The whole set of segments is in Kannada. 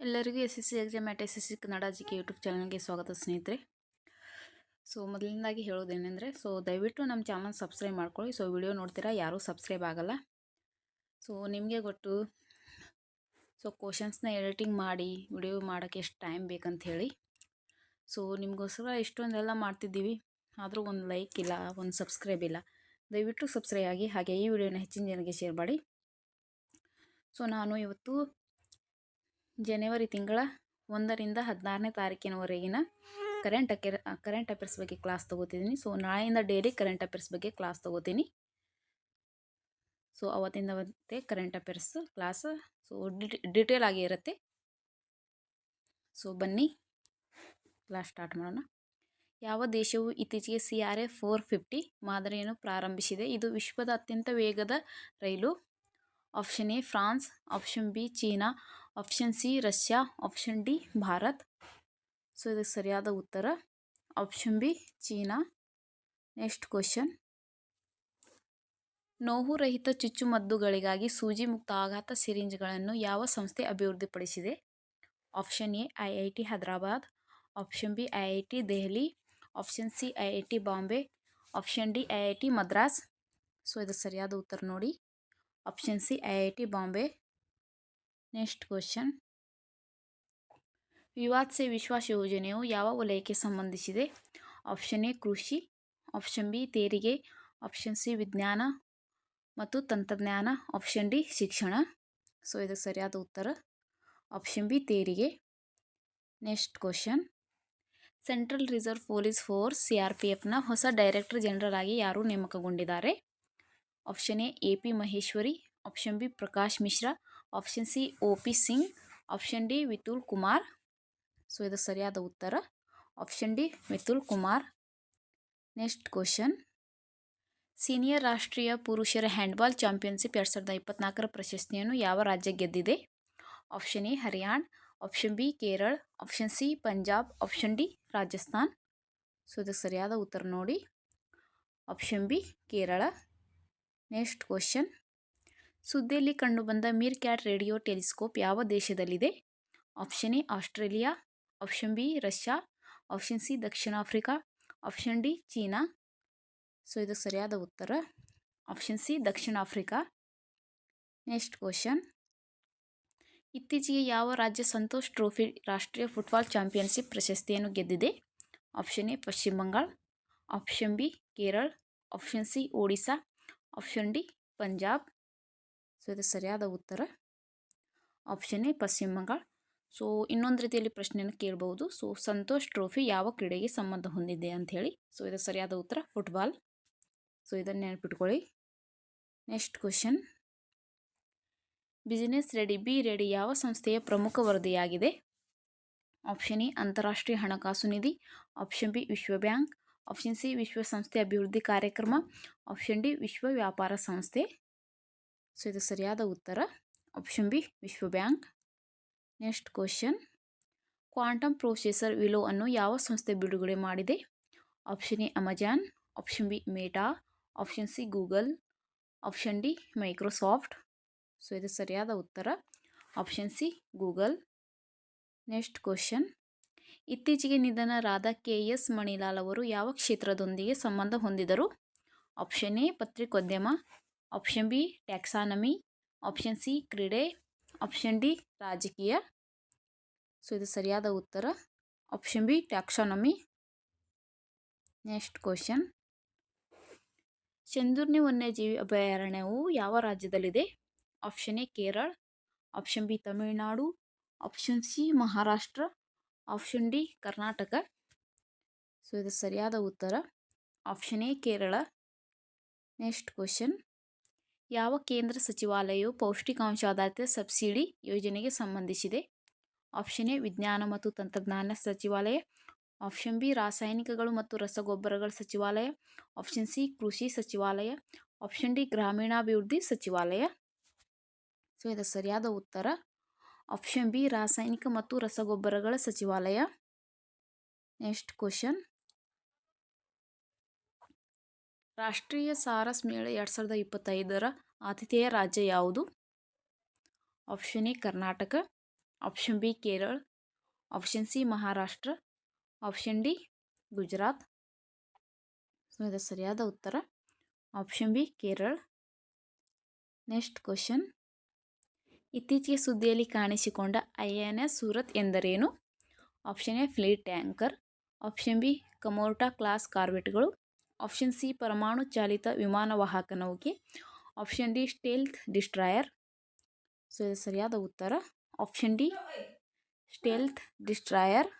ಎಲ್ಲರಿಗೂ S S C exam at S S C Kannada G K YouTube ಚಾನಲ್ಗೆ ಸ್ವಾಗತ ಸ್ನೇಹಿತರೆ. ಸೊ, ಮೊದಲನೇದಾಗಿ ಹೇಳೋದೇನೆಂದರೆ, ಸೊ, ದಯವಿಟ್ಟು ನಮ್ಮ ಚಾನಲ್ ಸಬ್ಸ್ಕ್ರೈಬ್ ಮಾಡ್ಕೊಳ್ಳಿ. ಸೊ, ವಿಡಿಯೋ ನೋಡ್ತೀರಾ, ಯಾರೂ ಸಬ್ಸ್ಕ್ರೈಬ್ ಆಗಲ್ಲ. ಸೊ, ನಿಮಗೆ ಗೊತ್ತು, ಸೊ, ಕ್ವಶನ್ಸ್ನ ಎಡಿಟಿಂಗ್ ಮಾಡಿ, ವಿಡಿಯೋ ಮಾಡೋಕ್ಕೆ ಎಷ್ಟು ಟೈಮ್ ಬೇಕಂತ ಹೇಳಿ. ಸೊ, ನಿಮಗೋಸ್ಕರ ಇಷ್ಟೊಂದೆಲ್ಲ ಮಾಡ್ತಿದ್ದೀವಿ. ಆದರೂ ಒಂದು ಲೈಕ್ ಇಲ್ಲ, ಒಂದು ಸಬ್ಸ್ಕ್ರೈಬ್ ಇಲ್ಲ. ದಯವಿಟ್ಟು ಸಬ್ಸ್ಕ್ರೈಬ್ ಆಗಿ, ಹಾಗೆ ಈ ವಿಡಿಯೋನ ಹೆಚ್ಚಿನ ಜನಕ್ಕೆ ಶೇರ್ ಮಾಡಿ. ಸೊ, ನಾನು ಇವತ್ತು ಜನವರಿ ತಿಂಗಳ ಒಂದರಿಂದ ಹದಿನಾರನೇ ತಾರೀಕಿನವರೆಗಿನ ಕರೆಂಟ್ ಅಕೇರ್ ಕರೆಂಟ್ ಅಫೇರ್ಸ್ ಬಗ್ಗೆ ಕ್ಲಾಸ್ ತೊಗೋತಿದ್ದೀನಿ ಸೊ ನಾಳೆಯಿಂದ ಡೈಲಿ ಕರೆಂಟ್ ಅಫೇರ್ಸ್ ಬಗ್ಗೆ ಕ್ಲಾಸ್ ತೊಗೋತೀನಿ. ಸೊ ಅವತ್ತಿಂದ ಅವತ್ತೇ current affairs class so detail ಆಗಿ ಇರುತ್ತೆ. ಸೊ ಬನ್ನಿ. ಕ್ಲಾಸ್ ಸ್ಟಾರ್ಟ್ ಮಾಡೋಣ. ಯಾವ ದೇಶವು ಇತ್ತೀಚೆಗೆ C R A four fifty ಮಾದರಿಯನ್ನು ಪ್ರಾರಂಭಿಸಿದೆ? ಇದು ವಿಶ್ವದ ಅತ್ಯಂತ ವೇಗದ ರೈಲು. Option A France option B China. Option C Russia option D Bharat so ಇದಕ್ಕೆ ಸರಿಯಾದ ಉತ್ತರ. Option B China next question ನೋವುರಹಿತ ಚುಚ್ಚುಮದ್ದುಗಳಿಗಾಗಿ ಸೂಜಿ ಮುಕ್ತ ಆಘಾತ ಸಿರಿಂಜ್ಗಳನ್ನು ಯಾವ ಸಂಸ್ಥೆ ಅಭಿವೃದ್ಧಿಪಡಿಸಿದೆ? Option A I I T Hyderabad. Option B I I T Delhi. Option C I I T Bombay. Option D I I T Madras. So ಇದು ಸರಿಯಾದ ಉತ್ತರ ನೋಡಿ. Option C I I T Bombay. Next question Vivad se Vishwas ಯೋಜನೆಯು ಯಾವ ವಲಯಕ್ಕೆ ಸಂಬಂಧಿಸಿದೆ? ಆಪ್ಷನ್ ಎ ಕೃಷಿ. ಆಪ್ಷನ್ ಬಿ ತೆರಿಗೆ. ಆಪ್ಷನ್ ಸಿ ವಿಜ್ಞಾನ ಮತ್ತು ತಂತ್ರಜ್ಞಾನ. ಆಪ್ಷನ್ ಡಿ ಶಿಕ್ಷಣ. ಸೊ ಇದಕ್ಕೆ ಸರಿಯಾದ ಉತ್ತರ. ಆಪ್ಷನ್ ಬಿ ತೆರಿಗೆ. Next question central reserve police force C R P ಎಫ್ನ ಹೊಸ ಡೈರೆಕ್ಟರ್ ಜನರಲ್ ಆಗಿ ಯಾರು ನೇಮಕಗೊಂಡಿದ್ದಾರೆ? Option A A P Maheshwari. Option B Prakash Mishra. Option C O P Singh option D Vitul Kumar so ಇದು ಸರಿಯಾದ ಉತ್ತರ. Option D Mithul Kumar next question senior ರಾಷ್ಟ್ರೀಯ ಪುರುಷರ ಹ್ಯಾಂಡ್ಬಾಲ್ ಚಾಂಪಿಯನ್ಶಿಪ್ ಎರಡು ಸಾವಿರದ ಇಪ್ಪತ್ನಾಲ್ಕರ ಪ್ರಶಸ್ತಿಯನ್ನು ಯಾವ ರಾಜ್ಯ ಗೆದ್ದಿದೆ? Option A Haryana option B Kerala option C Punjab option D Rajasthan so ಇದಕ್ಕೆ ಸರಿಯಾದ ಉತ್ತರ ನೋಡಿ. Option B Kerala next question ಸುದ್ದಿಯಲ್ಲಿ ಕಂಡುಬಂದ ಮೀರ್ ಕ್ಯಾಟ್ ರೇಡಿಯೋ ಟೆಲಿಸ್ಕೋಪ್ ಯಾವ ದೇಶದಲ್ಲಿದೆ? Option A, Australia, option B, Russia, option C, Dakshina Africa, option D, China. So ಇದು ಸರಿಯಾದ ಉತ್ತರ ಆಪ್ಷನ್ ಸಿ, ದಕ್ಷಿಣ ಆಫ್ರಿಕಾ. ನೆಕ್ಸ್ಟ್ ಕ್ವಶನ್ ಇತ್ತೀಚೆಗೆ ಯಾವ ರಾಜ್ಯ ಸಂತೋಷ್ ಟ್ರೋಫಿ ರಾಷ್ಟ್ರೀಯ ಫುಟ್ಬಾಲ್ ಚಾಂಪಿಯನ್ಶಿಪ್ ಪ್ರಶಸ್ತಿಯನ್ನು ಗೆದ್ದಿದೆ? ಆಪ್ಷನ್ ಎ, ಪಶ್ಚಿಮ Bengal, option B, Kerala, option C, Odisha, option D, Punjab. So, ಇದು ಸರಿಯಾದ ಉತ್ತರ. ಆಪ್ಷನ್ ಎ, ಪಶ್ಚಿಮ ಬಂಗಾಳ. ಸೊ, ಇನ್ನೊಂದು ರೀತಿಯಲ್ಲಿ ಪ್ರಶ್ನೆಯನ್ನು ಕೇಳಬಹುದು. ಸೊ, ಸಂತೋಷ್ ಟ್ರೋಫಿ ಯಾವ ಕ್ರೀಡೆಗೆ ಸಂಬಂಧ ಹೊಂದಿದೆ ಅಂಥೇಳಿ ಸೊ, ಇದು ಸರಿಯಾದ ಉತ್ತರ ಫುಟ್ಬಾಲ್ ಸೊ, ಇದನ್ನು ನೆನಪಿಟ್ಕೊಳ್ಳಿ. Next question business ready B ready ಯಾವ ಸಂಸ್ಥೆಯ ಪ್ರಮುಖ ವರದಿಯಾಗಿದೆ? ಆಪ್ಷನ್ ಎ, ಅಂತಾರಾಷ್ಟ್ರೀಯ ಹಣಕಾಸು ನಿಧಿ. ಆಪ್ಷನ್ ಬಿ, ವಿಶ್ವ ಬ್ಯಾಂಕ್. ಆಪ್ಷನ್ ಸಿ ವಿಶ್ವಸಂಸ್ಥೆ ಅಭಿವೃದ್ಧಿ ಕಾರ್ಯಕ್ರಮ. ಆಪ್ಷನ್ ಡಿ, ವಿಶ್ವ ವ್ಯಾಪಾರ ಸಂಸ್ಥೆ. ಸೊ, ಇದು ಸರಿಯಾದ ಉತ್ತರ. ಆಪ್ಷನ್ ಬಿ, ವಿಶ್ವ bank. Next question. Quantum processor Willow ಅನ್ನು ಯಾವ ಸಂಸ್ಥೆ ಬಿಡುಗಡೆ ಮಾಡಿದೆ? Option A, Amazon. Option B, Meta. Option C, Google. Option D, Microsoft. So, ಇದು ಸರಿಯಾದ ಉತ್ತರ. Option C, Google. Next question. ಇತ್ತೀಚೆಗೆ ನಿಧನರಾದ ಕೆ ಎಸ್ ಮಣಿಲಾಲ್ ಅವರು ಯಾವ ಕ್ಷೇತ್ರದೊಂದಿಗೆ ಸಂಬಂಧ ಹೊಂದಿದರು? ಆಪ್ಷನ್ ಎ, ಪತ್ರಿಕೋದ್ಯಮ. Option B taxonomy option C ಕ್ರೀಡೆ ಆಪ್ಷನ್ ಡಿ ರಾಜಕೀಯ. ಸೊ ಇದು ಸರಿಯಾದ ಉತ್ತರ. Option B taxonomy next question ಚಂದೂರ್ನಿ ವನ್ಯಜೀವಿ ಅಭಯಾರಣ್ಯವು ಯಾವ ರಾಜ್ಯದಲ್ಲಿದೆ? Option A Kerala option B Tamil Nadu option C Maharashtra option D Karnataka so ಇದು ಸರಿಯಾದ ಉತ್ತರ. Option A Kerala next question ಯಾವ ಕೇಂದ್ರ ಸಚಿವಾಲಯವು ಪೌಷ್ಟಿಕಾಂಶ ಆಧಾರಿತ ಸಬ್ಸಿಡಿ ಯೋಜನೆಗೆ ಸಂಬಂಧಿಸಿದೆ? ಆಪ್ಷನ್ ಎ, ವಿಜ್ಞಾನ ಮತ್ತು ತಂತ್ರಜ್ಞಾನ ಸಚಿವಾಲಯ. ಆಪ್ಷನ್ ಬಿ, ರಾಸಾಯನಿಕಗಳು ಮತ್ತು ರಸಗೊಬ್ಬರಗಳ ಸಚಿವಾಲಯ. ಆಪ್ಷನ್ ಸಿ, ಕೃಷಿ ಸಚಿವಾಲಯ. ಆಪ್ಷನ್ ಡಿ, ಗ್ರಾಮೀಣಾಭಿವೃದ್ಧಿ ಸಚಿವಾಲಯ. ಸೊ, ಇದು ಸರಿಯಾದ ಉತ್ತರ. ಆಪ್ಷನ್ ಬಿ, ರಾಸಾಯನಿಕ ಮತ್ತು ರಸಗೊಬ್ಬರಗಳ ಸಚಿವಾಲಯ. Next question. ರಾಷ್ಟ್ರೀಯ ಸಾರಸ್ ಮೇಳ ಎರಡು ಸಾವಿರದ ಇಪ್ಪತ್ತೈದರ ಆತಿಥೇಯ ರಾಜ್ಯ ಯಾವುದು? Option A, Karnataka. Option B, Kerala. Option C, Maharashtra. Option D, Gujarat. ಸರಿಯಾದ ಉತ್ತರ. Option B, Kerala. Next question ಇತ್ತೀಚೆಗೆ ಸುದ್ದಿಯಲ್ಲಿ ಕಾಣಿಸಿಕೊಂಡ ಐ ಎನ್ ಎಸ್ ಸೂರತ್ ಎಂದರೇನು? Option A, fleet tanker. Option B Kamorta class ಕಾರ್ವೆಟ್ಗಳು option C ಪರಮಾಣು ಚಾಲಿತ ವಿಮಾನವಾಹಕ ನೌಕೆ option D stealth destroyer. So, ಇದು ಸರಿಯಾದ ಉತ್ತರ. Option D stealth destroyer.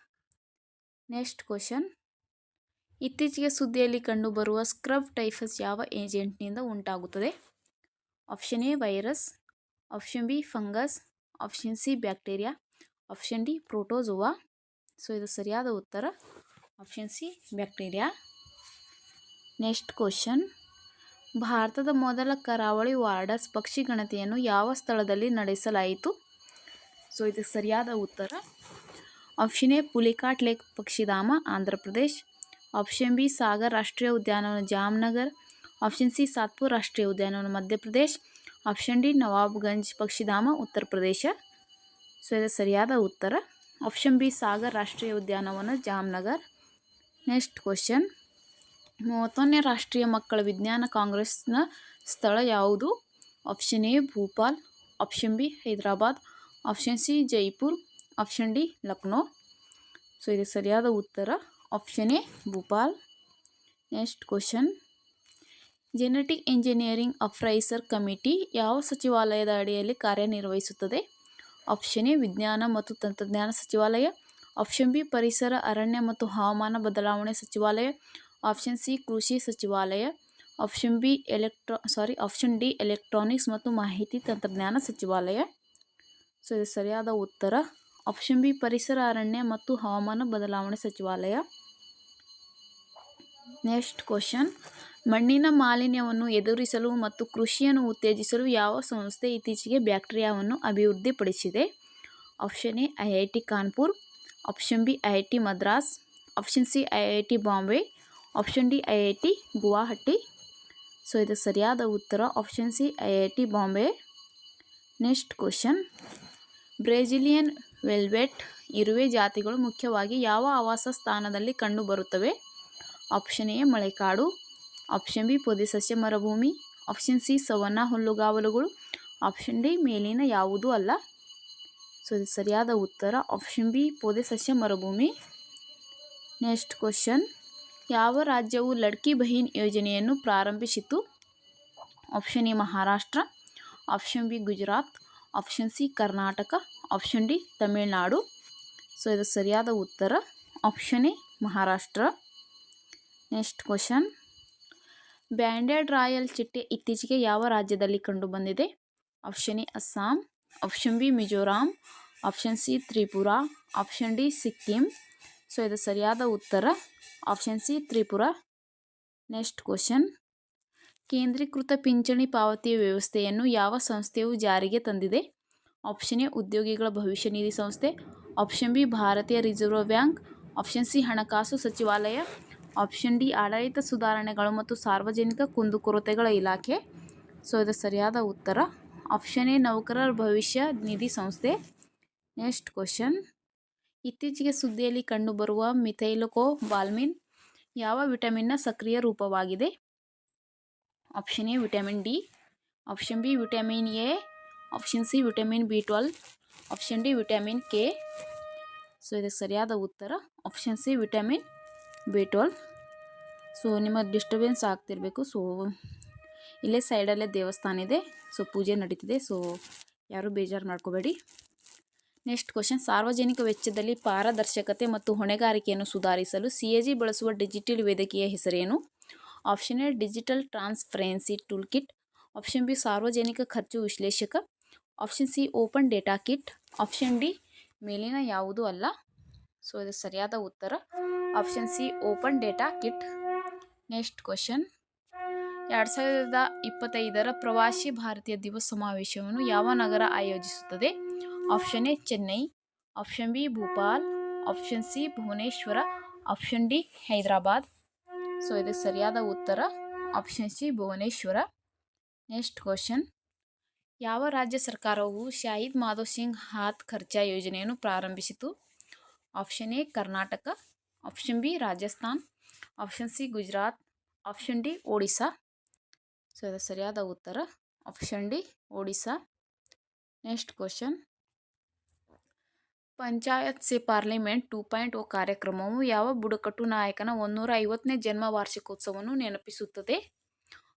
Next question. ಇತ್ತೀಚೆಗೆ ಸುದ್ದಿಯಲ್ಲಿ ಕಂಡುಬರುವ ಸ್ಕ್ರಬ್ ಟೈಫಸ್ ಯಾವ ಏಜೆಂಟ್ನಿಂದ ಉಂಟಾಗುತ್ತದೆ? Option A virus, option B fungus, option C bacteria, option D protozoa so, ಇದು ಸರಿಯಾದ ಉತ್ತರ. Option C bacteria. Next question ಭಾರತದ ಮೊದಲ ಕರಾವಳಿ ವಾರ್ಡರ್ಸ್ ಪಕ್ಷಿ ಗಣತಿಯನ್ನು ಯಾವ ಸ್ಥಳದಲ್ಲಿ ನಡೆಸಲಾಯಿತು? ಸೊ ಇದಕ್ಕೆ ಸರಿಯಾದ ಉತ್ತರ. ಆಪ್ಷನ್ ಎ ಪುಲಿಕಾಟ್ ಲೇಕ್ ಪಕ್ಷಿಧಾಮ, ಆಂಧ್ರ ಪ್ರದೇಶ್. ಆಪ್ಷನ್ ಬಿ ಸಾಗರ್ ರಾಷ್ಟ್ರೀಯ ಉದ್ಯಾನವನ, ಜಾಮ್ನಗರ್. ಆಪ್ಷನ್ ಸಿ ಸಾತ್ಪುರ್ ರಾಷ್ಟ್ರೀಯ ಉದ್ಯಾನವನ ಮಧ್ಯಪ್ರದೇಶ್ ಆಪ್ಷನ್ ಡಿ ನವಾಬ್ಗಂಜ್ ಪಕ್ಷಿಧಾಮ, ಉತ್ತರ ಪ್ರದೇಶ. ಸೊ ಇದು ಸರಿಯಾದ ಉತ್ತರ. ಆಪ್ಷನ್ ಬಿ ಸಾಗರ್ ರಾಷ್ಟ್ರೀಯ ಉದ್ಯಾನವನ, ಜಾಮ್ನಗರ್. ನೆಕ್ಸ್ಟ್ ಕ್ವಶನ್ ಮೂವತ್ತೊಂದನೇ ರಾಷ್ಟ್ರೀಯ ಮಕ್ಕಳ ವಿಜ್ಞಾನ ಕಾಂಗ್ರೆಸ್ನ ಸ್ಥಳ ಯಾವುದು? Option A, Bhopal, option B, Hyderabad, option C, Jaipur, option D, Lucknow. So, ಇದಕ್ಕೆ ಸರಿಯಾದ ಉತ್ತರ option A, Bhopal. Next question. Genetic engineering appraisal committee ಯಾವ ಸಚಿವಾಲಯದ ಅಡಿಯಲ್ಲಿ ಕಾರ್ಯನಿರ್ವಹಿಸುತ್ತದೆ? ಆಪ್ಷನ್ ಎ, ವಿಜ್ಞಾನ ಮತ್ತು ತಂತ್ರಜ್ಞಾನ ಸಚಿವಾಲಯ. ಆಪ್ಷನ್ ಬಿ, ಪರಿಸರ, ಅರಣ್ಯ ಮತ್ತು ಹವಾಮಾನ ಬದಲಾವಣೆ ಸಚಿವಾಲಯ. ಆಪ್ಷನ್ ಸಿ, ಕೃಷಿ ಸಚಿವಾಲಯ, option B, electra, sorry, option D, electronics ಮತ್ತು ಮಾಹಿತಿ ತಂತ್ರಜ್ಞಾನ ಸಚಿವಾಲಯ. ಸೊ, ಇದು ಸರಿಯಾದ ಉತ್ತರ. ಆಪ್ಷನ್ ಬಿ, ಪರಿಸರ ಅರಣ್ಯ ಮತ್ತು ಹವಾಮಾನ ಬದಲಾವಣೆ ಸಚಿವಾಲಯ. Next question. ಮಣ್ಣಿನ ಮಾಲಿನ್ಯವನ್ನು ಎದುರಿಸಲು ಮತ್ತು ಕೃಷಿಯನ್ನು ಉತ್ತೇಜಿಸಲು ಯಾವ ಸಂಸ್ಥೆ ಇತ್ತೀಚೆಗೆ ಬ್ಯಾಕ್ಟೀರಿಯಾವನ್ನು ಅಭಿವೃದ್ಧಿಪಡಿಸಿದೆ? Option A, I I T Kanpur. Option B, I I T Madras. Option C, I I T Bombay. Option D I I T Guwahati so ಇದು ಸರಿಯಾದ ಉತ್ತರ. Option C I I T Bombay next question Brazilian velvet ಇರುವೆ ಜಾತಿಗಳು ಮುಖ್ಯವಾಗಿ ಯಾವ ಆವಾಸ ಸ್ಥಾನದಲ್ಲಿ ಕಂಡುಬರುತ್ತವೆ ಆಪ್ಷನ್ ಎ ಮಳೆಕಾಡು. ಆಪ್ಷನ್ ಬಿ ಪೊದೆಸಸ್ಯ ಮರುಭೂಮಿ. ಆಪ್ಷನ್ ಸಿ ಸವನ್ನ ಹುಲ್ಲುಗಾವಲುಗಳು. ಆಪ್ಷನ್ ಡಿ ಮೇಲಿನ ಯಾವುದೂ ಅಲ್ಲ. ಸೊ ಇದು ಸರಿಯಾದ ಉತ್ತರ. ಆಪ್ಷನ್ ಬಿ ಪೊದೆಸಸ್ಯ ಮರುಭೂಮಿ. ನೆಕ್ಸ್ಟ್ ಕ್ವಶನ್ ಯಾವ ರಾಜ್ಯವು ಲಡ್ಕಿ ಬಹೀನ್ ಯೋಜನೆಯನ್ನು ಪ್ರಾರಂಭಿಸಿತು? Option A Maharashtra, option B Gujarat, option C Karnataka, option D Tamil Nadu. So, ಇದು ಸರಿಯಾದ ಉತ್ತರ. Option A Maharashtra. Next question. Banded royal ಚಿಟ್ಟೆ ಇತ್ತೀಚೆಗೆ ಯಾವ ರಾಜ್ಯದಲ್ಲಿ ಕಂಡುಬಂದಿದೆ? Option A Assam, option B Mizoram, option C Tripura, option D Sikkim. So ಇದು ಸರಿಯಾದ ಉತ್ತರ. Option C Tripura next question ಕೇಂದ್ರೀಕೃತ ಪಿಂಚಣಿ ಪಾವತಿ ವ್ಯವಸ್ಥೆಯನ್ನು ಯಾವ ಸಂಸ್ಥೆಯು ಜಾರಿಗೆ ತಂದಿದೆ? ಆಪ್ಷನ್ ಎ, ಉದ್ಯೋಗಿಗಳ ಭವಿಷ್ಯ ನಿಧಿ ಸಂಸ್ಥೆ. ಆಪ್ಷನ್ ಬಿ, ಭಾರತೀಯ ರಿಸರ್ವ್ ಬ್ಯಾಂಕ್ ಆಪ್ಷನ್ ಸಿ, ಹಣಕಾಸು ಸಚಿವಾಲಯ. ಆಪ್ಷನ್ ಡಿ, ಆಡಳಿತ ಸುಧಾರಣೆಗಳು ಮತ್ತು ಸಾರ್ವಜನಿಕ ಕುಂದುಕೊರತೆಗಳ ಇಲಾಖೆ. ಸೊ ಇದು ಸರಿಯಾದ ಉತ್ತರ. ಆಪ್ಷನ್ ಎ, ನೌಕರರ ಭವಿಷ್ಯ ನಿಧಿ ಸಂಸ್ಥೆ. ನೆಕ್ಸ್ಟ್ ಕ್ವಶನ್ ಇತ್ತೀಚೆಗೆ ಸುದ್ದಿಯಲ್ಲಿ ಕಂಡುಬರುವ ಮಿಥೈಲೋಕೋ ಬಾಲ್ಮಿನ್ ಯಾವ ವಿಟಮಿನ್ನ ಸಕ್ರಿಯ ರೂಪವಾಗಿದೆ? Option A vitamin D, option B vitamin A, option C vitamin B twelve, option D vitamin K. So, ಇದಕ್ಕೆ ಸರಿಯಾದ ಉತ್ತರ option C vitamin B twelve. So, ನಿಮ್ಮ ಡಿಸ್ಟರ್ಬೆನ್ಸ್ ಆಗ್ತಿರಬೇಕು. ಸೊ, ಇಲ್ಲೇ ಸೈಡಲ್ಲೇ ದೇವಸ್ಥಾನ ಇದೆ. ಸೊ, ಪೂಜೆ ನಡೀತಿದೆ. ಸೊ, ಯಾರೂ ಬೇಜಾರು ಮಾಡ್ಕೋಬೇಡಿ. ನೆಕ್ಸ್ಟ್ ಕ್ವಶನ್ ಸಾರ್ವಜನಿಕ ವೆಚ್ಚದಲ್ಲಿ ಪಾರದರ್ಶಕತೆ ಮತ್ತು ಹೊಣೆಗಾರಿಕೆಯನ್ನು ಸುಧಾರಿಸಲು ಸಿ ಎ ಜಿ ಬಳಸುವ ಡಿಜಿಟಲ್ ವೇದಿಕೆಯ ಹೆಸರೇನು? Option A digital transparency toolkit option B ಸಾರ್ವಜನಿಕ ಖರ್ಚು ವಿಶ್ಲೇಷಕ. Option C open data kit option D ಮೇಲಿನ ಯಾವುದೂ ಅಲ್ಲ? ಸೊ ಇದು ಸರಿಯಾದ ಉತ್ತರ. Option C open data kit next question ಎರಡು ಸಾವಿರದ ಇಪ್ಪತ್ತೈದರ ಪ್ರವಾಸಿ ಭಾರತೀಯ ದಿವಸ ಸಮಾವೇಶವನ್ನು ಯಾವ ನಗರ ಆಯೋಜಿಸುತ್ತದೆ? Option A Chennai option B Bhopal option C Bhubaneswar option D Hyderabad so ಇದಕ್ಕೆ ಸರಿಯಾದ ಉತ್ತರ. Option C Bhubaneswar next question ಯಾವ ರಾಜ್ಯ ಸರ್ಕಾರವು ಶಾಹಿದ್ ಮಾಧವ್ ಸಿಂಗ್ ಹಾತ್ ಖರ್ಚಾ ಯೋಜನೆಯನ್ನು ಪ್ರಾರಂಭಿಸಿತು? Option A Karnataka option B Rajasthan option C Gujarat option D Odisha so ಇದು ಸರಿಯಾದ ಉತ್ತರ. Option D Odisha next question Panchayat se parliament two point O ಕಾರ್ಯಕ್ರಮವು ಯಾವ ಬುಡಕಟ್ಟು ನಾಯಕನ ಒಂದೂರ ಐವತ್ತನೇ ಜನ್ಮ ವಾರ್ಷಿಕೋತ್ಸವವನ್ನು ನೆನಪಿಸುತ್ತದೆ?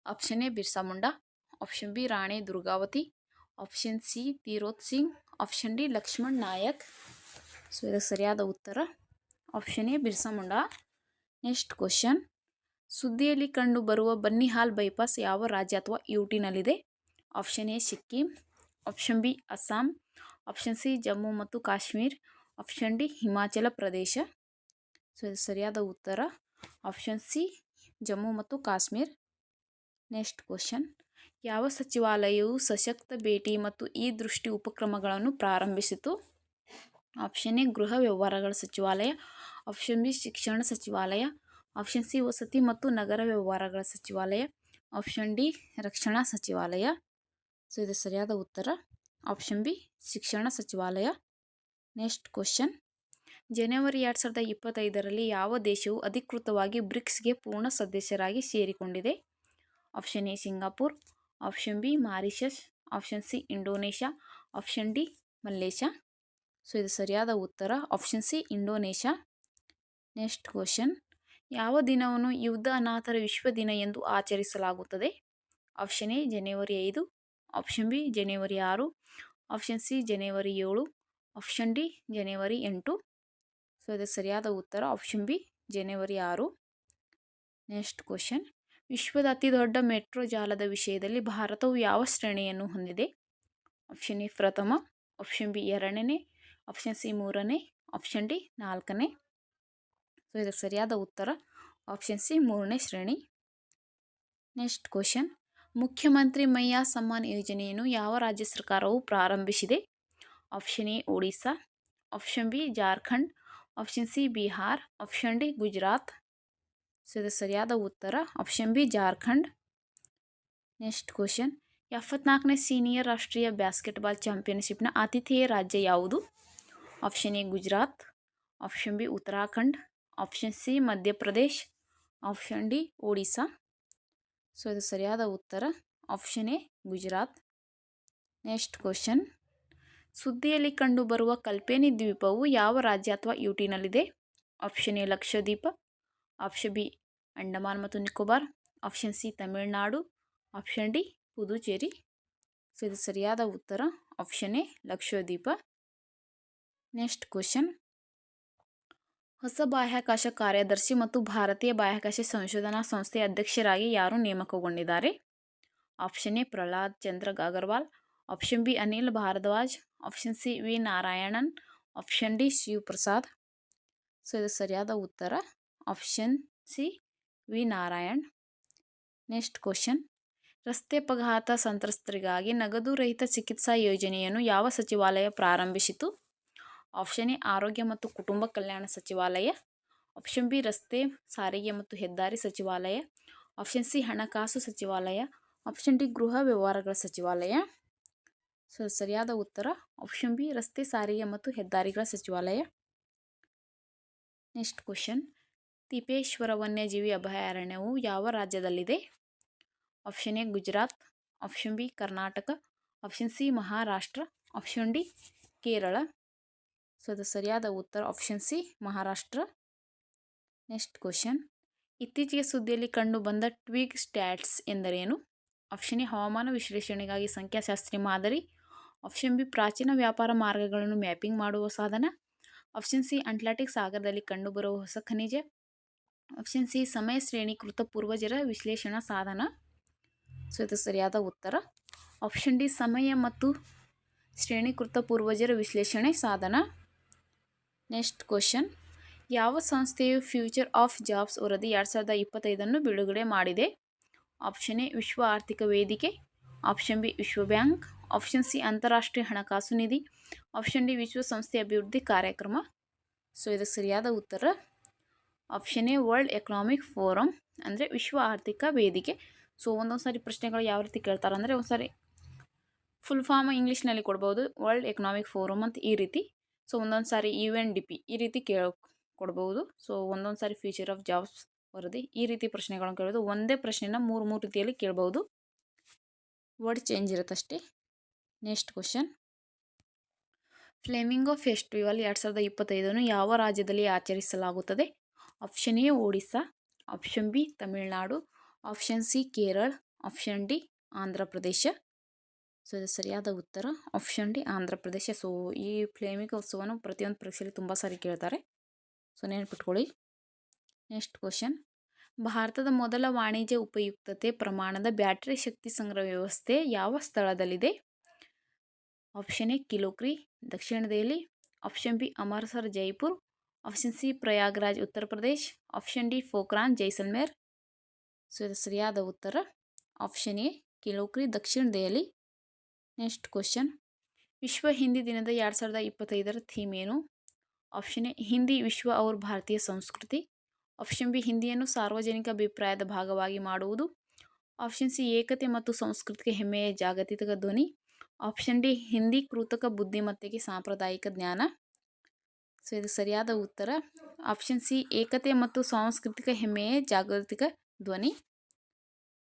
Option A, Birsa Munda. Option B, Rani Durgavati. Option C, Tirot Singh. Option D, Lakshman Nayak. So, ಇದಕ್ಕೆ ಸರಿಯಾದ ಉತ್ತರ. Option A, Birsa Munda. Next question. ಸುದ್ದಿಯಲ್ಲಿ ಕಂಡು ಬರುವ ಬನ್ನಿಹಾಲ್ ಬೈಪಾಸ್ ಯಾವ ರಾಜ್ಯ ಅಥವಾ ಯುಟಿನಲ್ಲಿದೆ? Option A, Sikkim. Option B, Assam. Option C Jammu ಮತ್ತು Kashmir option D Himachal Pradesh so ಇದು ಸರಿಯಾದ ಉತ್ತರ. ಆಪ್ಷನ್ ಸಿ ಜಮ್ಮು ಮತ್ತು ಕಾಶ್ಮೀರ್ ನೆಕ್ಸ್ಟ್ ಕ್ವಶನ್ ಯಾವ ಸಚಿವಾಲಯವು ಸಶಕ್ತ ಭೇಟಿ ಮತ್ತು ಈ ದೃಷ್ಟಿ ಉಪಕ್ರಮಗಳನ್ನು ಪ್ರಾರಂಭಿಸಿತು? ಆಪ್ಷನ್ ಎ ಗೃಹ ವ್ಯವಹಾರಗಳ ಸಚಿವಾಲಯ. ಆಪ್ಷನ್ ಬಿ ಶಿಕ್ಷಣ ಸಚಿವಾಲಯ. ಆಪ್ಷನ್ ಸಿ ವಸತಿ ಮತ್ತು ನಗರ ವ್ಯವಹಾರಗಳ ಸಚಿವಾಲಯ. ಆಪ್ಷನ್ ಡಿ ರಕ್ಷಣಾ ಸಚಿವಾಲಯ. ಸೊ ಇದು ಸರಿಯಾದ ಉತ್ತರ. ಆಪ್ಷನ್ ಬಿ, ಶಿಕ್ಷಣ ಸಚಿವಾಲಯ. ನೆಕ್ಸ್ಟ್ ಕ್ವಶನ್ ಜನವರಿ ಎರಡು ಸಾವಿರದ ಇಪ್ಪತ್ತೈದರಲ್ಲಿ ಯಾವ ದೇಶವು ಅಧಿಕೃತವಾಗಿ ಬ್ರಿಕ್ಸ್ಗೆ ಪೂರ್ಣ ಸದಸ್ಯರಾಗಿ ಸೇರಿಕೊಂಡಿದೆ? Option A, Singapore. Option B, Mauritius. Option C, Indonesia. Option D Malaysia so, ಇದು ಸರಿಯಾದ ಉತ್ತರ. Option C, Indonesia. Next question ಯಾವ ದಿನವನ್ನು ಯುದ್ಧ ಅನಾಥರ ವಿಶ್ವ ದಿನ ಎಂದು ಆಚರಿಸಲಾಗುತ್ತದೆ? ಆಪ್ಷನ್ ಎ, ಜನವರಿ ಐದು. ಆಪ್ಷನ್ ಬಿ ಜನವರಿ ಆರು. ಆಪ್ಷನ್ ಸಿ ಜನವರಿ ಏಳು. ಆಪ್ಷನ್ ಡಿ ಜನವರಿ ಎಂಟು. ಸೊ ಇದಕ್ಕೆ ಸರಿಯಾದ ಉತ್ತರ ಆಪ್ಷನ್ ಬಿ ಜನವರಿ ಆರು. ನೆಕ್ಸ್ಟ್ ಕ್ವಶನ್ ವಿಶ್ವದ ಅತಿ ದೊಡ್ಡ ಮೆಟ್ರೋ ಜಾಲದ ವಿಷಯದಲ್ಲಿ ಭಾರತವು ಯಾವ ಶ್ರೇಣಿಯನ್ನು ಹೊಂದಿದೆ? ಆಪ್ಷನ್ ಎ ಪ್ರಥಮ. ಆಪ್ಷನ್ ಬಿ ಎರಡನೇ. ಆಪ್ಷನ್ ಸಿ ಮೂರನೇ. ಆಪ್ಷನ್ ಡಿ ನಾಲ್ಕನೇ. ಸೊ ಇದಕ್ಕೆ ಸರಿಯಾದ ಉತ್ತರ. ಆಪ್ಷನ್ ಸಿ ಮೂರನೇ ಶ್ರೇಣಿ. ನೆಕ್ಸ್ಟ್ ಕ್ವಶನ್ ಮುಖ್ಯಮಂತ್ರಿ ಮೈಯಾ ಸಮ್ಮಾನ್ ಯೋಜನೆಯನ್ನು ಯಾವ ರಾಜ್ಯ ಸರ್ಕಾರವು ಪ್ರಾರಂಭಿಸಿದೆ? Option A, Odisha. Option B, Jharkhand. Option C, Bihar. Option D, Gujarat. So ಸರಿಯಾದ ಉತ್ತರ. Option B, Jharkhand. Next question. ಎಪ್ಪತ್ನಾಲ್ಕನೇ ಸೀನಿಯರ್ ರಾಷ್ಟ್ರೀಯ ಬ್ಯಾಸ್ಕೆಟ್ಬಾಲ್ ಚಾಂಪಿಯನ್ಶಿಪ್ನ ಆತಿಥೇಯ ರಾಜ್ಯ ಯಾವುದು? Option A, Gujarat. Option B, Uttarakhand. Option C, Madhya Pradesh. Option D, Odisha. So, ಇದು ಸರಿಯಾದ ಉತ್ತರ. Option A, Gujarat. Next question. ಸುದ್ದಿಯಲ್ಲಿ ಕಂಡುಬರುವ ಕಲ್ಪೇನಿ ದ್ವೀಪವು ಯಾವ ರಾಜ್ಯ ಅಥವಾ ಯುಟಿನಲ್ಲಿದೆ? Option A, Lakshadweep. Option B, Andaman ಮತ್ತು Nicobar. Option C, Tamil Nadu. Option D, Puducherry. So, ಇದು ಸರಿಯಾದ ಉತ್ತರ. Option A, Lakshadweep. Next question. ಹೊಸ ಬಾಹ್ಯಾಕಾಶ ಕಾರ್ಯದರ್ಶಿ ಮತ್ತು ಭಾರತೀಯ ಬಾಹ್ಯಾಕಾಶ ಸಂಶೋಧನಾ ಸಂಸ್ಥೆಯ ಅಧ್ಯಕ್ಷರಾಗಿ ಯಾರು ನೇಮಕಗೊಂಡಿದ್ದಾರೆ? Option A, Prahlad Chandra Agarwal option B, Anil Bhardwaj. Option C, V Narayanan. Option D Shiv Prasad so, ಇದು ಸರಿಯಾದ ಉತ್ತರ. Option C, V Narayan. Next question. ರಸ್ತೆ ಅಪಘಾತ ಸಂತ್ರಸ್ತರಿಗಾಗಿ ನಗದು ರಹಿತ ಚಿಕಿತ್ಸಾ ಯೋಜನೆಯನ್ನು ಯಾವ ಸಚಿವಾಲಯ ಪ್ರಾರಂಭಿಸಿತು? ಆಪ್ಷನ್ ಎ, ಆರೋಗ್ಯ ಮತ್ತು ಕುಟುಂಬ ಕಲ್ಯಾಣ ಸಚಿವಾಲಯ. ಆಪ್ಷನ್ ಬಿ, ರಸ್ತೆ, ಸಾರಿಗೆ ಮತ್ತು ಹೆದ್ದಾರಿ ಸಚಿವಾಲಯ. ಆಪ್ಷನ್ ಸಿ, ಹಣಕಾಸು ಸಚಿವಾಲಯ. ಆಪ್ಷನ್ ಡಿ, ಗೃಹ ವ್ಯವಹಾರಗಳ ಸಚಿವಾಲಯ. ಸೊ ಸರಿಯಾದ ಉತ್ತರ. ಆಪ್ಷನ್ ಬಿ, ರಸ್ತೆ, ಸಾರಿಗೆ ಮತ್ತು ಹೆದ್ದಾರಿಗಳ ಸಚಿವಾಲಯ. ನೆಕ್ಸ್ಟ್ ಕ್ವಶನ್ ತಿಪೇಶ್ವರ ವನ್ಯಜೀವಿ ಅಭಯಾರಣ್ಯವು ಯಾವ ರಾಜ್ಯದಲ್ಲಿದೆ? Option A, Gujarat. Option B, Karnataka. Option C, Maharashtra. Option D, Kerala. So ಅದು ಸರಿಯಾದ ಉತ್ತರ option C Maharashtra next question ಇತ್ತೀಚೆಗೆ ಸುದ್ದಿಯಲ್ಲಿ ಕಂಡು ಬಂದ ಟ್ವಿಗ್ ಸ್ಟ್ಯಾಟ್ಸ್ ಎಂದರೇನು? ಆಪ್ಷನ್ ಎ ಹವಾಮಾನ ವಿಶ್ಲೇಷಣೆಗಾಗಿ ಸಂಖ್ಯಾಶಾಸ್ತ್ರಿ ಮಾದರಿ. ಆಪ್ಷನ್ ಬಿ ಪ್ರಾಚೀನ ವ್ಯಾಪಾರ ಮಾರ್ಗಗಳನ್ನು ಮ್ಯಾಪಿಂಗ್ ಮಾಡುವ ಸಾಧನ. ಆಪ್ಷನ್ ಸಿ ಅಟ್ಲಾಂಟಿಕ್ ಸಾಗರದಲ್ಲಿ ಕಂಡುಬರುವ ಹೊಸ ಖನಿಜ. ಆಪ್ಷನ್ ಸಿ ಸಮಯ ಶ್ರೇಣೀಕೃತ ಪೂರ್ವಜರ ವಿಶ್ಲೇಷಣಾ ಸಾಧನ. ಸೊ ಇದು ಸರಿಯಾದ ಉತ್ತರ ಆಪ್ಷನ್ ಡಿ ಸಮಯ ಮತ್ತು ಶ್ರೇಣೀಕೃತ ಪೂರ್ವಜರ ವಿಶ್ಲೇಷಣೆ ಸಾಧನ. ನೆಕ್ಸ್ಟ್ ಕ್ವಶನ್ ಯಾವ ಸಂಸ್ಥೆಯು ಫ್ಯೂಚರ್ ಆಫ್ ಜಾಬ್ಸ್ ವರದಿ ಎರಡು ಸಾವಿರದ ಇಪ್ಪತ್ತೈದನ್ನು ಬಿಡುಗಡೆ ಮಾಡಿದೆ? ಆಪ್ಷನ್ ಎ, ವಿಶ್ವ ಆರ್ಥಿಕ ವೇದಿಕೆ. ಆಪ್ಷನ್ ಬಿ, ವಿಶ್ವ ಬ್ಯಾಂಕ್. ಆಪ್ಷನ್ ಸಿ, ಅಂತಾರಾಷ್ಟ್ರೀಯ ಹಣಕಾಸು ನಿಧಿ. ಆಪ್ಷನ್ ಡಿ ವಿಶ್ವಸಂಸ್ಥೆ ಅಭಿವೃದ್ಧಿ ಕಾರ್ಯಕ್ರಮ. ಸೊ ಇದಕ್ಕೆ ಸರಿಯಾದ ಉತ್ತರ. Option A world economic forum ಅಂದರೆ ವಿಶ್ವ ಆರ್ಥಿಕ ವೇದಿಕೆ. ಸೊ ಒಂದೊಂದು ಸಾರಿ ಪ್ರಶ್ನೆಗಳು ಯಾವ ರೀತಿ ಕೇಳ್ತಾರೆ ಅಂದರೆ ಒಂದು ಸಾರಿ ಫುಲ್ ಫಾರ್ಮ್ ಇಂಗ್ಲೀಷ್ನಲ್ಲಿ ಕೊಡ್ಬೋದು. ವರ್ಲ್ಡ್ ಎಕನಾಮಿಕ್ ಫೋರಮ್ ಅಂತ ಈ ರೀತಿ. ಸೊ, ಒಂದೊಂದು ಸಾರಿ ಯು ಎನ್ ಡಿ ಪಿ ಈ ರೀತಿ ಕೇಳ ಕೊಡ್ಬೋದು ಸೊ, ಒಂದೊಂದು ಸಾರಿ ಫ್ಯೂಚರ್ ಆಫ್ ಜಾಬ್ಸ್ ವರದಿ ಈ ರೀತಿ ಪ್ರಶ್ನೆಗಳನ್ನು ಕೇಳೋದು, ಒಂದೇ ಪ್ರಶ್ನೆನ ಮೂರು ಮೂರು ರೀತಿಯಲ್ಲಿ ಕೇಳ್ಬೋದು. ವರ್ಡ್ ಚೇಂಜ್ ಇರುತ್ತಷ್ಟೇ. Next question. ಫ್ಲೇಮಿಂಗೋ ಫೆಸ್ಟಿವಲ್ ಎರಡು ಸಾವಿರದ ಇಪ್ಪತ್ತೈದನ್ನು ಯಾವ ರಾಜ್ಯದಲ್ಲಿ ಆಚರಿಸಲಾಗುತ್ತದೆ? Option A, Odisha. Option B, Tamil Nadu. Option C, Kerala. Option D, Andhra Pradesh. So, ಇದು ಸರಿಯಾದ ಉತ್ತರ. Option D, Andhra Pradesh. So, ಈ ಫ್ಲೇಮಿಂಗ್ ಉತ್ಸವವನ್ನು ಪ್ರತಿಯೊಂದು ಪರೀಕ್ಷೆಯಲ್ಲಿ ತುಂಬ ಸಾರಿ ಕೇಳ್ತಾರೆ. ಸೊ, ನೆನ್ಪಿಟ್ಕೊಳ್ಳಿ. Next question. ಭಾರತದ ಮೊದಲ ವಾಣಿಜ್ಯ ಉಪಯುಕ್ತತೆ ಪ್ರಮಾಣದ ಬ್ಯಾಟರಿ ಶಕ್ತಿ ಸಂಗ್ರಹ ವ್ಯವಸ್ಥೆ ಯಾವ ಸ್ಥಳದಲ್ಲಿದೆ? Option A, Kilokri. Dakshina Delhi option B, Amritsar, Jaipur. Option C, Prayagraj, Uttar Pradesh. Option D Pokhran Jaisalmer. So, ಇದು ಸರಿಯಾದ ಉತ್ತರ. Option A, Kilokri. Dakshina Delhi next question ವಿಶ್ವ ಹಿಂದಿ ದಿನದ ಎರಡು ಸಾವಿರದ ಇಪ್ಪತ್ತೈದರ ಥೀಮ್ ಏನು? ಆಪ್ಷನ್ ಎ, ಹಿಂದಿ ವಿಶ್ವ ಅವ್ರ ಭಾರತೀಯ ಸಂಸ್ಕೃತಿ. ಆಪ್ಷನ್ ಬಿ, ಹಿಂದಿಯನ್ನು ಸಾರ್ವಜನಿಕ ಅಭಿಪ್ರಾಯದ ಭಾಗವಾಗಿ ಮಾಡುವುದು. ಆಪ್ಷನ್ ಸಿ, ಏಕತೆ ಮತ್ತು ಸಂಸ್ಕೃತಿಗೆ ಹೆಮ್ಮೆಯ ಜಾಗತಿಕ ಧ್ವನಿ. ಆಪ್ಷನ್ ಡಿ, ಹಿಂದಿ ಕೃತಕ ಬುದ್ಧಿಮತ್ತೆಗೆ ಸಾಂಪ್ರದಾಯಿಕ ಜ್ಞಾನ. ಸೊ ಇದು ಸರಿಯಾದ ಉತ್ತರ. ಆಪ್ಷನ್ ಸಿ, ಏಕತೆ ಮತ್ತು ಸಾಂಸ್ಕೃತಿಕ ಹೆಮ್ಮೆಯ ಜಾಗತಿಕ ಧ್ವನಿ.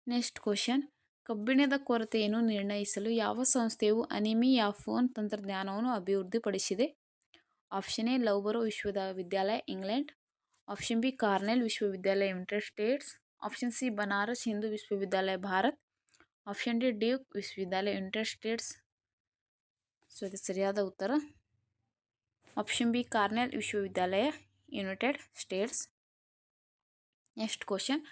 ನೆಕ್ಸ್ಟ್ ಕ್ವಶನ್ ಕಬ್ಬಿಣದ ಕೊರತೆಯನ್ನು ನಿರ್ಣಯಿಸಲು ಯಾವ ಸಂಸ್ಥೆಯು ಅನಿಮಿಯಾಫೋನ್ ತಂತ್ರಜ್ಞಾನವನ್ನು ಅಭಿವೃದ್ಧಿಪಡಿಸಿದೆ? ಆಪ್ಷನ್ ಎ, ಲೌಬರೋ ವಿಶ್ವವಿದ್ಯಾಲಯ, ಇಂಗ್ಲೆಂಡ್. ಆಪ್ಷನ್ ಬಿ, ಕಾರ್ನೆಲ್ ವಿಶ್ವವಿದ್ಯಾಲಯ, United States. Option C, Banaras Hindu ವಿಶ್ವವಿದ್ಯಾಲಯ, ಭಾರತ್. ಆಪ್ಷನ್ ಡಿ, ಡ್ಯೂಕ್ ವಿಶ್ವವಿದ್ಯಾಲಯ, ಯುನೈಟೆಡ್ ಸ್ಟೇಟ್ಸ್. ಸೊ ಇದು ಸರಿಯಾದ ಉತ್ತರ. ಆಪ್ಷನ್ ಬಿ, ಕಾರ್ನೆಲ್ ವಿಶ್ವವಿದ್ಯಾಲಯ, United States. Next question.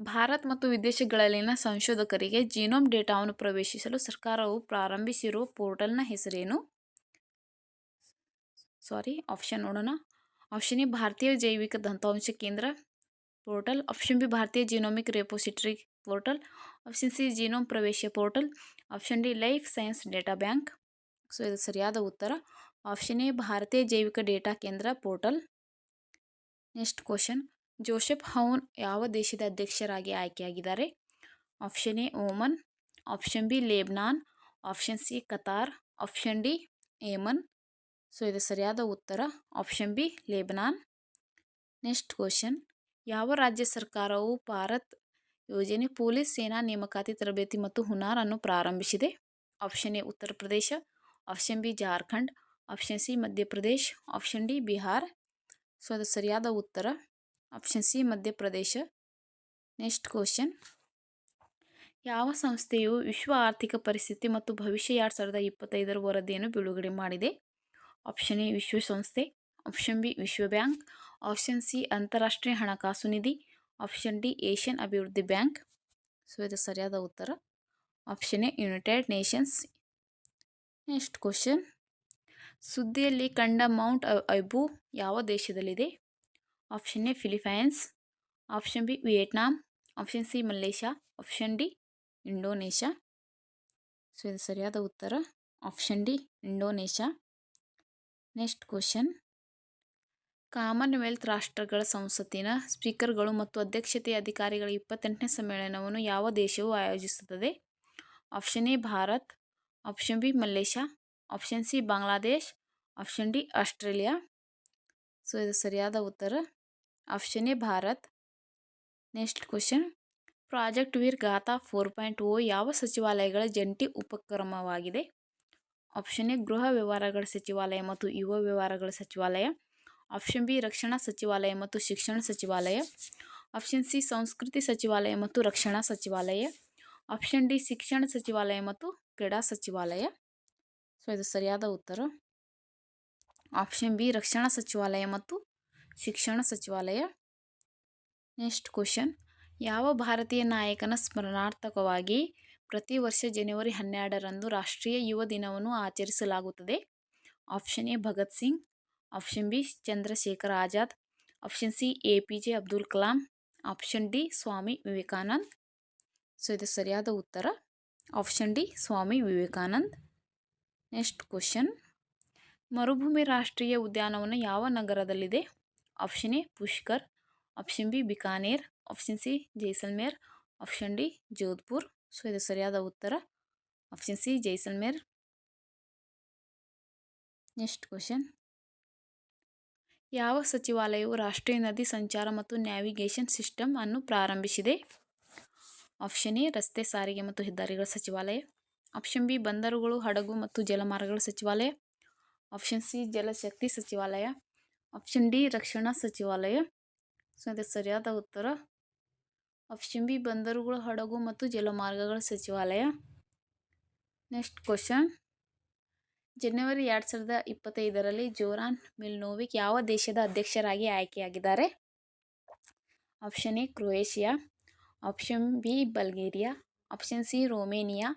Bharat ಮತ್ತು ವಿದೇಶಗಳಲ್ಲಿನ ಸಂಶೋಧಕರಿಗೆ ಜೀನೋಮ್ ಡೇಟಾವನ್ನು ಪ್ರವೇಶಿಸಲು ಸರ್ಕಾರವು ಪ್ರಾರಂಭಿಸಿರುವ ಪೋರ್ಟಲ್ನ ಹೆಸರೇನು? ಸಾರಿ ಆಪ್ಷನ್ ನೋಡೋಣ. ಆಪ್ಷನ್ ಎ, ಭಾರತೀಯ ಜೈವಿಕ ದಂತಾಂಶ ಕೇಂದ್ರ. ಪೋರ್ಟಲ್. ಆಪ್ಷನ್ ಬಿ, ಭಾರತೀಯ genomic repository portal option C genome ಪ್ರವೇಶ portal option D life science data bank so ಇದು ಸರಿಯಾದ ಉತ್ತರ. ಆಪ್ಷನ್ ಎ, ಭಾರತೀಯ ಜೈವಿಕ ಡೇಟಾ ಕೇಂದ್ರ portal next question Joseph Aoun ಯಾವ ದೇಶದ ಅಧ್ಯಕ್ಷರಾಗಿ ಆಯ್ಕೆಯಾಗಿದ್ದಾರೆ? Option A Oman option B, Lebanon. Option C, Qatar. Option D Yemen so, ಇದು ಸರಿಯಾದ ಉತ್ತರ. Option B, Lebanon. Next question. ಯಾವ ರಾಜ್ಯ ಸರ್ಕಾರವು ಭಾರತ್ ಯೋಜನೆ ಪೊಲೀಸ್, ಸೇನಾ ನೇಮಕಾತಿ ತರಬೇತಿ ಮತ್ತು ಹುನಾರನ್ನು ಪ್ರಾರಂಭಿಸಿದೆ? Option A, Uttar Pradesh. Option B, Jharkhand. Option C Madhya Pradesh option D, Bihar. So, ಅದು ಸರಿಯಾದ ಉತ್ತರ. Option C Madhya Pradesh next question ಯಾವ ಸಂಸ್ಥೆಯು ವಿಶ್ವ ಆರ್ಥಿಕ ಪರಿಸ್ಥಿತಿ ಮತ್ತು ಭವಿಷ್ಯ ಎರಡು ಸಾವಿರದ ಇಪ್ಪತ್ತೈದರ ವರದಿಯನ್ನು ಬಿಡುಗಡೆ ಮಾಡಿದೆ? ಆಪ್ಷನ್ ಎ ವಿಶ್ವಸಂಸ್ಥೆ ಆಪ್ಷನ್ ಬಿ ವಿಶ್ವ ಬ್ಯಾಂಕ್. ಆಪ್ಷನ್ ಸಿ ಅಂತಾರಾಷ್ಟ್ರೀಯ ಹಣಕಾಸು ನಿಧಿ. ಆಪ್ಷನ್ ಡಿ ಏಷ್ಯನ್ ಅಭಿವೃದ್ಧಿ ಬ್ಯಾಂಕ್. ಸೊ ಇದು ಸರಿಯಾದ ಉತ್ತರ. Option A United Nations next question ಸುದ್ದಿಯಲ್ಲಿ ಕಂಡ ಮೌಂಟ್ ಐಬು ಯಾವ ದೇಶದಲ್ಲಿದೆ? Option A Philippines option B Vietnam option C Malaysia option D Indonesia so ಇದು ಸರಿಯಾದ ಉತ್ತರ. Option D Indonesia next question Commonwealth ರಾಷ್ಟ್ರಗಳ ಸಂಸತ್ತಿನ ಸ್ಪೀಕರ್ಗಳು ಮತ್ತು ಅಧ್ಯಕ್ಷತೆಯ ಅಧಿಕಾರಿಗಳ ಇಪ್ಪತ್ತೆಂಟನೇ ಸಮ್ಮೇಳನವನ್ನು ಯಾವ ದೇಶವು ಆಯೋಜಿಸುತ್ತದೆ? Option A Bharat. Option B Malaysia. Option C Bangladesh. Option D Australia. So ಇದು ಸರಿಯಾದ ಉತ್ತರ. Option A Bharat next question project Veer Gatha four point O ಯಾವ ಸಚಿವಾಲಯಗಳ ಜಂಟಿ ಉಪಕ್ರಮವಾಗಿದೆ? ಆಪ್ಷನ್ ಎ, ಗೃಹ ವ್ಯವಹಾರಗಳ ಸಚಿವಾಲಯ ಮತ್ತು ಯುವ ವ್ಯವಹಾರಗಳ ಸಚಿವಾಲಯ. ಆಪ್ಷನ್ ಬಿ, ರಕ್ಷಣಾ ಸಚಿವಾಲಯ ಮತ್ತು ಶಿಕ್ಷಣ ಸಚಿವಾಲಯ. ಆಪ್ಷನ್ ಸಿ, ಸಂಸ್ಕೃತಿ ಸಚಿವಾಲಯ ಮತ್ತು ರಕ್ಷಣಾ ಸಚಿವಾಲಯ. ಆಪ್ಷನ್ ಡಿ, ಶಿಕ್ಷಣ ಸಚಿವಾಲಯ ಮತ್ತು ಕ್ರೀಡಾ ಸಚಿವಾಲಯ. ಸೊ ಇದು ಸರಿಯಾದ ಉತ್ತರ. ಆಪ್ಷನ್ ಬಿ, ರಕ್ಷಣಾ ಸಚಿವಾಲಯ ಮತ್ತು ಶಿಕ್ಷಣ ಸಚಿವಾಲಯ. Next question. ಯಾವ ಭಾರತೀಯ ನಾಯಕನ ಸ್ಮರಣಾರ್ಥಕವಾಗಿ ಪ್ರತಿ ವರ್ಷ ಜನವರಿ ಹನ್ನೆರಡರಂದು ರಾಷ್ಟ್ರೀಯ ಯುವ ದಿನವನ್ನು ಆಚರಿಸಲಾಗುತ್ತದೆ? Option A, Bhagat Singh. Option B, Chandrashekhar Azad. Option C A P J Abdul Kalam. Option D, Swami Vivekanand. So, ಇದು ಸರಿಯಾದ ಉತ್ತರ. Option D, Swami Vivekanand. Next question. ಮರುಭೂಮಿ ರಾಷ್ಟ್ರೀಯ ಉದ್ಯಾನವನ ಯಾವ ನಗರದಲ್ಲಿದೆ? Option A Pushkar option B Bikaner option C Jaisalmer option D Jodhpur so ಇದು ಸರಿಯಾದ ಉತ್ತರ option C Jaisalmer next question ಯಾವ ಸಚಿವಾಲಯವು ರಾಷ್ಟ್ರೀಯ ನದಿ ಸಂಚಾರ ಮತ್ತು ನ್ಯಾವಿಗೇಷನ್ ಸಿಸ್ಟಮ್ ಅನ್ನು ಪ್ರಾರಂಭಿಸಿದೆ ಆಪ್ಷನ್ ಎ ರಸ್ತೆ ಸಾರಿಗೆ ಮತ್ತು ಹೆದ್ದಾರಿಗಳ ಸಚಿವಾಲಯ ಆಪ್ಷನ್ ಬಿ ಬಂದರುಗಳು ಹಡಗು ಮತ್ತು ಜಲಮಾರ್ಗಗಳ ಸಚಿವಾಲಯ ಆಪ್ಷನ್ ಸಿ ಜಲಶಕ್ತಿ ಸಚಿವಾಲಯ ಆಪ್ಷನ್ ಡಿ ರಕ್ಷಣಾ ಸಚಿವಾಲಯ ಸೊ ಇದು ಸರಿಯಾದ ಉತ್ತರ ಆಪ್ಷನ್ ಬಿ ಬಂದರುಗಳು ಹಡಗು ಮತ್ತು ಜಲಮಾರ್ಗಗಳ ಸಚಿವಾಲಯ ನೆಕ್ಸ್ಟ್ ಕ್ವಶನ್ ಜನವರಿ ಎರಡು ಸಾವಿರದ ಇಪ್ಪತ್ತೈದರಲ್ಲಿ ಜೋರಾನ್ ಮಿಲ್ನೋವಿಕ್ ಯಾವ ದೇಶದ ಅಧ್ಯಕ್ಷರಾಗಿ ಆಯ್ಕೆಯಾಗಿದ್ದಾರೆ? Option A, Croatia. Option B, Bulgaria. Option C, Romania.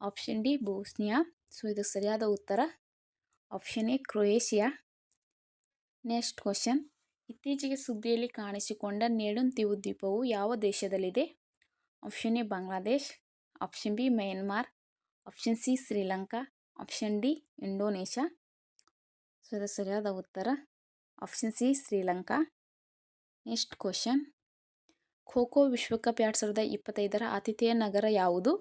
Option D, Bosnia. So ಇದು ಸರಿಯಾದ ಉತ್ತರ. Option A, Croatia. Next question ಇತ್ತೀಚೆಗೆ ಸುದ್ದಿಯಲ್ಲಿ ಕಾಣಿಸಿಕೊಂಡ ನೇಡುಂತೀವು ದ್ವೀಪವು ಯಾವ ದೇಶದಲ್ಲಿದೆ? Option A Bangladesh option B Myanmar option C Sri Lanka option D Indonesia so ಇದು ಸರಿಯಾದ ಉತ್ತರ. Option C Sri Lanka next question Kho Kho ವಿಶ್ವಕಪ್ ಎರಡು ಸಾವಿರದ ಇಪ್ಪತ್ತೈದರ ಆತಿಥೇಯ ನಗರ ಯಾವುದು?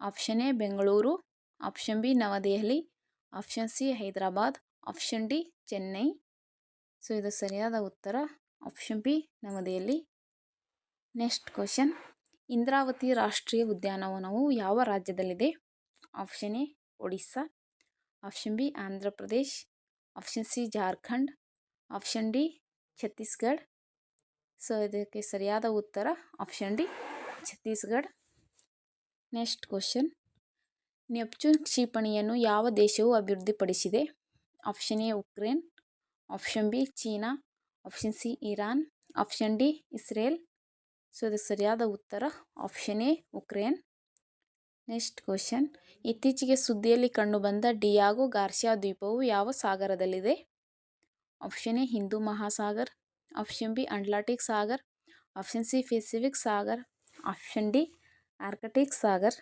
Option A Bengaluru option B New Delhi option C Hyderabad option D Chennai. So, ಇದು ಸರಿಯಾದ ಉತ್ತರ. Option B, Navadehali. Next question. Indravati ರಾಷ್ಟ್ರೀಯ ಉದ್ಯಾನವನವು ಯಾವ ರಾಜ್ಯದಲ್ಲಿದೆ? Option A, Odisha. Option B, Andhra Pradesh. Option C, Jharkhand. Option D, Chhattisgarh. So, ಇದಕ್ಕೆ ಸರಿಯಾದ ಉತ್ತರ option D, Chhattisgarh. Next question. Neptune ಕ್ಷಿಪಣಿಯನ್ನು ಯಾವ ದೇಶವು ಅಭಿವೃದ್ಧಿಪಡಿಸಿದೆ? Option A, Ukraine. Option B China option C Iran option D Israel so ಇದು ಸರಿಯಾದ ಉತ್ತರ. Option A Ukraine next question ಇತ್ತೀಚೆಗೆ ಸುದ್ದಿಯಲ್ಲಿ ಕಂಡುಬಂದ ಡಿಯಾಗೋ ಗಾರ್ಸಿಯಾ ದ್ವೀಪವು ಯಾವ ಸಾಗರದಲ್ಲಿದೆ? Option A Hindu Mahasagar. Option B Atlantic Sagar. Option C Pacific ಸಾಗರ್. ಆಪ್ಷನ್ ಡಿ ಆರ್ಕಟಿಕ್ ಸಾಗರ್.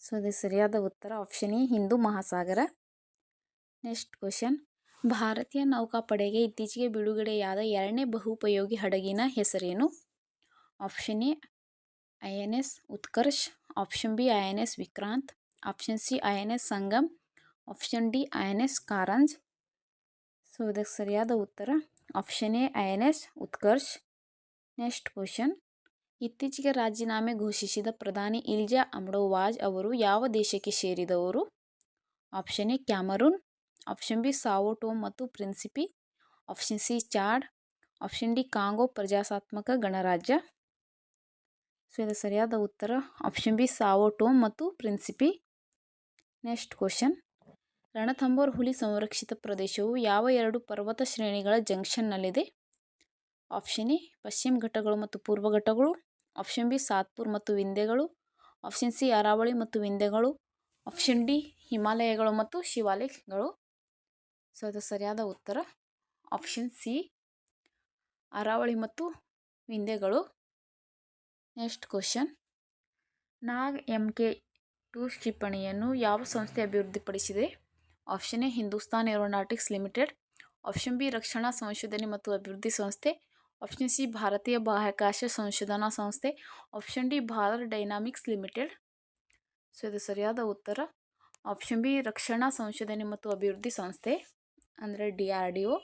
ಸೊ ಇದು ಸರಿಯಾದ ಉತ್ತರ. Option A Hindu Mahasagara. Next question ಭಾರತೀಯ ನೌಕಾಪಡೆಗೆ ಇತ್ತೀಚೆಗೆ ಬಿಡುಗಡೆಯಾದ ಎರಡನೇ ಬಹುಪಯೋಗಿ ಹಡಗಿನ ಹೆಸರೇನು? Option A, I N S Utkarsh, option B, I N S Vikrant, option C, I N S Sangam, option D, I N S Karanj. So, ಇದಕ್ಕೆ ಸರಿಯಾದ ಉತ್ತರ, option A, I N S Utkarsh. Next question, ಇತ್ತೀಚೆಗೆ ರಾಜೀನಾಮೆ ಘೋಷಿಸಿದ ಪ್ರಧಾನಿ ಇಲ್ಜಾ ಅಮ್ಡೋವಾಜ್ ಅವರು ಯಾವ ದೇಶಕ್ಕೆ ಸೇರಿದವರು? Option A, Cameroon option B Sao Tome ಮತ್ತು Principe option C Chad option D Congo ಪ್ರಜಾಸಾತ್ಮಕ ಗಣರಾಜ್ಯ ಸೊ ಇದು ಸರಿಯಾದ ಉತ್ತರ ಆಪ್ಷನ್ ಬಿ ಸಾವೋಟೋಮ್ ಮತ್ತು ಪ್ರಿನ್ಸಿಪಿ ನೆಕ್ಸ್ಟ್ ಕ್ವಶನ್ ರಣಥಂಬೋರ್ ಹುಲಿ ಸಂರಕ್ಷಿತ ಪ್ರದೇಶವು ಯಾವ ಎರಡು ಪರ್ವತ ಶ್ರೇಣಿಗಳ ಜಂಕ್ಷನ್ನಲ್ಲಿದೆ ಆಪ್ಷನ್ ಎ, ಪಶ್ಚಿಮ ಘಟ್ಟಗಳು ಮತ್ತು ಪೂರ್ವ ಘಟ್ಟಗಳು, ಆಪ್ಷನ್ ಬಿ ಸಾತ್ಪುರ್ ಮತ್ತು ವಿಂಧ್ಯಗಳು, ಆಪ್ಷನ್ ಸಿ ಅರಾವಳಿ ಮತ್ತು ವಿಂಧ್ಯಗಳು, ಆಪ್ಷನ್ ಡಿ ಹಿಮಾಲಯಗಳು ಮತ್ತು ಶಿವಾಲಿಕ್ಗಳು ಸೊ ಅದು ಸರಿಯಾದ ಉತ್ತರ. Option C. ಅರಾವಳಿ ಮತ್ತು ವಿಂದೆಗಳು next question Nag M K two ಕ್ಷಿಪಣಿಯನ್ನು ಯಾವ ಸಂಸ್ಥೆ ಅಭಿವೃದ್ಧಿಪಡಿಸಿದೆ? Option A, Hindustan aeronautics limited. Option B, ರಕ್ಷಣಾ ಸಂಶೋಧನೆ ಮತ್ತು ಅಭಿವೃದ್ಧಿ ಸಂಸ್ಥೆ. ಆಪ್ಷನ್ ಸಿ, ಭಾರತೀಯ ಬಾಹ್ಯಾಕಾಶ ಸಂಶೋಧನಾ ಸಂಸ್ಥೆ. Option D, Bharat dynamics limited. So, ಇದು ಸರಿಯಾದ ಉತ್ತರ. ಆಪ್ಷನ್ ಬಿ, ರಕ್ಷಣಾ ಸಂಶೋಧನೆ ಮತ್ತು ಅಭಿವೃದ್ಧಿ ಸಂಸ್ಥೆ. ಅಂದರೆ D R D O.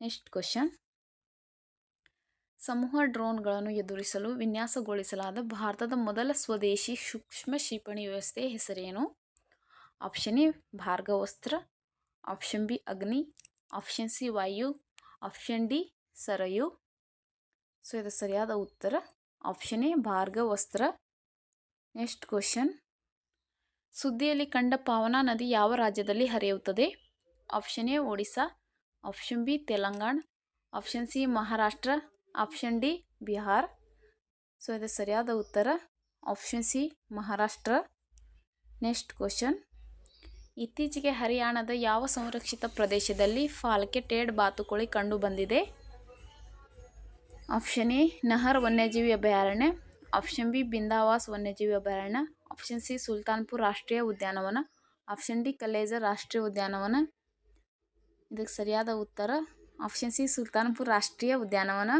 Next question ಸಮೂಹ ಡ್ರೋನ್ಗಳನ್ನು ಎದುರಿಸಲು ವಿನ್ಯಾಸಗೊಳಿಸಲಾದ ಭಾರತದ ಮೊದಲ ಸ್ವದೇಶಿ ಸೂಕ್ಷ್ಮ ಕ್ಷಿಪಣಿ ವ್ಯವಸ್ಥೆಯ ಹೆಸರೇನು? Option A Bhargavastra option B, Agni. Option C, Vayu. Option D, Sarayu. So ಇದು ಸರಿಯಾದ ಉತ್ತರ. Option A Bhargavastra next question ಸುದ್ದಿಯಲ್ಲಿ ಕಂಡ ಪಾವನಾ ನದಿ ಯಾವ ರಾಜ್ಯದಲ್ಲಿ ಹರಿಯುತ್ತದೆ? Option A Odisha option B Telangana option C Maharashtra option D Bihar so ಇದು ಸರಿಯಾದ ಉತ್ತರ. Option C Maharashtra next question ಇತ್ತೀಚೆಗೆ ಹರಿಯಾಣದ ಯಾವ ಸಂರಕ್ಷಿತ ಪ್ರದೇಶದಲ್ಲಿ ಫಾಲ್ಕೆಟೆಡ್ ಬಾತುಕೋಳಿ ಕಂಡುಬಂದಿದೆ ಆಪ್ಷನ್ ಎ ನಹರ್ ವನ್ಯಜೀವಿ ಅಭಯಾರಣ್ಯ. ಆಪ್ಷನ್ ಬಿ ಬಿಂದಾವಾಸ್ ವನ್ಯಜೀವಿ ಅಭಯಾರಣ್ಯ. ಆಪ್ಷನ್ ಸಿ ಸುಲ್ತಾನ್ಪುರ್ ರಾಷ್ಟ್ರೀಯ ಉದ್ಯಾನವನ. ಆಪ್ಷನ್ ಡಿ ಕಲೇಜರ್ ರಾಷ್ಟ್ರೀಯ ಉದ್ಯಾನವನ. ಇದಕ್ಕೆ ಸರಿಯಾದ ಉತ್ತರ ಆಪ್ಷನ್ ಸಿ, ಸುಲ್ತಾನ್ಪುರ್ ರಾಷ್ಟ್ರೀಯ ಉದ್ಯಾನವನ.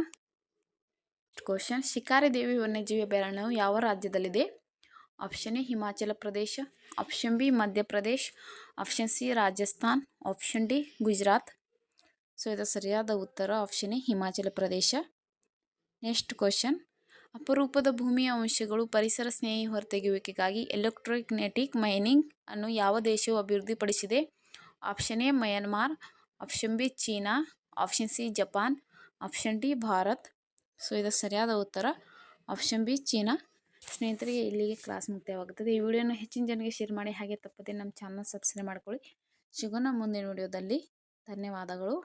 ಕ್ವಶನ್ ಶಿಕಾರಿ ದೇವಿ ವನ್ಯಜೀವಿ ಅಭಯಾರಣ್ಯವು ಯಾವ ರಾಜ್ಯದಲ್ಲಿದೆ? Option A, Himachal Pradesh. Option B Madhya Pradesh option C, Rajasthan. Option D, Gujarat. So ಇದರ ಸರಿಯಾದ ಉತ್ತರ option A, Himachal Pradesh. Next question, ಅಪರೂಪದ ಭೂಮಿಯ ಅಂಶಗಳು ಪರಿಸರ ಸ್ನೇಹಿ ಹೊರತೆಗೆಯುವಿಕೆಗಾಗಿ ಎಲೆಕ್ಟ್ರೋನೆಟಿಕ್ ಮೈನಿಂಗ್ ಅನ್ನು ಯಾವ ದೇಶವು ಅಭಿವೃದ್ಧಿಪಡಿಸಿದೆ? Option A, Myanmar. Option B China option C Japan option D Bharat so ಇದು ಸರಿಯಾದ ಉತ್ತರ. ಆಪ್ಷನ್ ಬಿ ಚೀನಾ ಸ್ನೇಹಿತರಿಗೆ ಇಲ್ಲಿಗೆ ಕ್ಲಾಸ್ ಮುಕ್ತಾಯವಾಗುತ್ತದೆ. ಈ ವಿಡಿಯೋನ ಹೆಚ್ಚಿನ ಜನರಿಗೆ ಶೇರ್ ಮಾಡಿ, ಹಾಗೆ ತಪ್ಪದೆ ನಮ್ಮ ಚಾನಲ್ ಸಬ್ಸ್ಕ್ರೈಬ್ ಮಾಡ್ಕೊಳ್ಳಿ. ಸಿಗೋಣ ಮುಂದಿನ ವಿಡಿಯೋದಲ್ಲಿ. ಧನ್ಯವಾದಗಳು.